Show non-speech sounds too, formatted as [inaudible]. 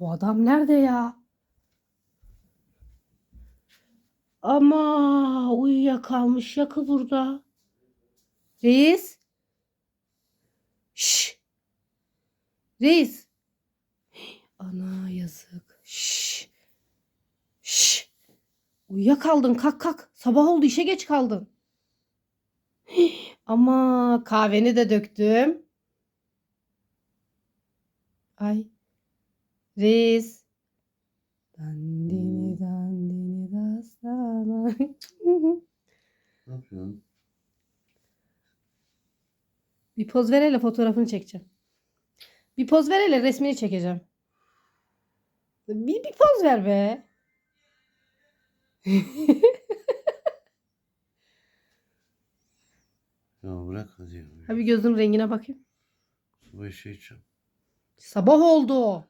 Bu adam nerede ya? Ama uyuyakalmış yakı burada. Reis. Şş. Reis. Ana yazık. Şş. Şş. Uyuyakaldın kalk kalk. Sabah oldu işe geç kaldın. Ama kahveni de döktüm. Ay. Reis. Dandini dandini dastana. [laughs] Ne yapıyorsun? Bir poz ver hele fotoğrafını çekeceğim. Bir poz ver hele resmini çekeceğim. Bir, bir poz ver be. [laughs] Ya bırak hadi ya. Ha bir gözün rengine bakayım. Sabah işe gideceğim. Sabah oldu.